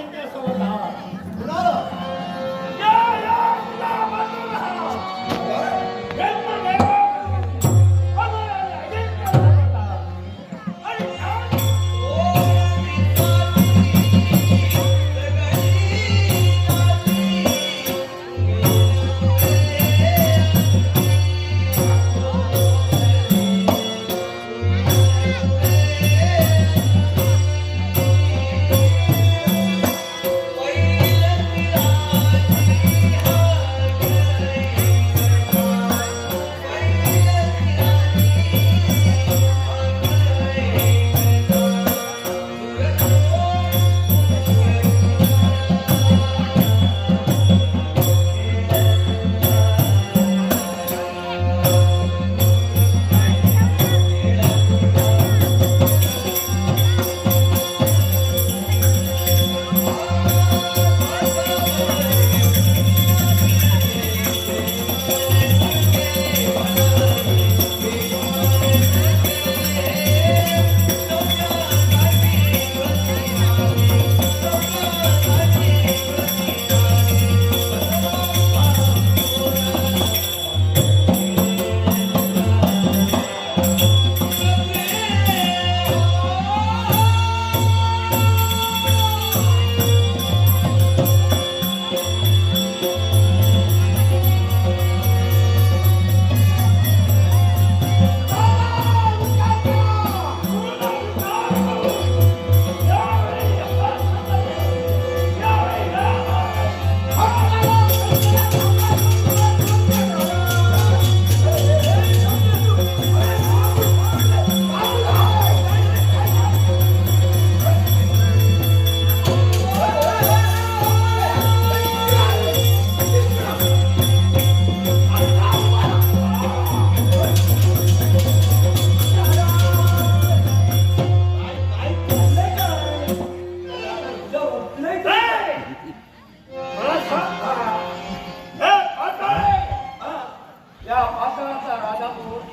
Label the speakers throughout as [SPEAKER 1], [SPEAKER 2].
[SPEAKER 1] अमर आणि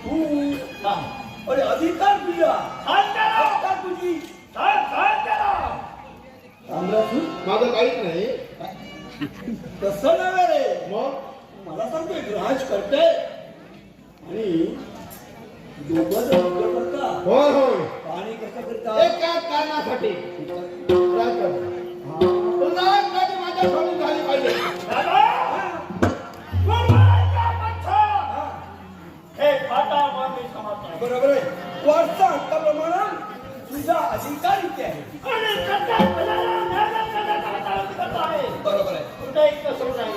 [SPEAKER 2] तू अरे अधिकार तुझा अधिकार तुझी। रामराजू
[SPEAKER 3] माझं काहीच नाही.
[SPEAKER 2] तसं नव्हे रे.
[SPEAKER 3] मग?
[SPEAKER 2] मला सांगतोय राज करते आणि दोघं करता.
[SPEAKER 3] होय होय.
[SPEAKER 2] पाणी कसं करता
[SPEAKER 3] एका कारणासाठी.
[SPEAKER 1] करत आहे
[SPEAKER 2] बरोबर आहे
[SPEAKER 1] कुठे एक कसर नाही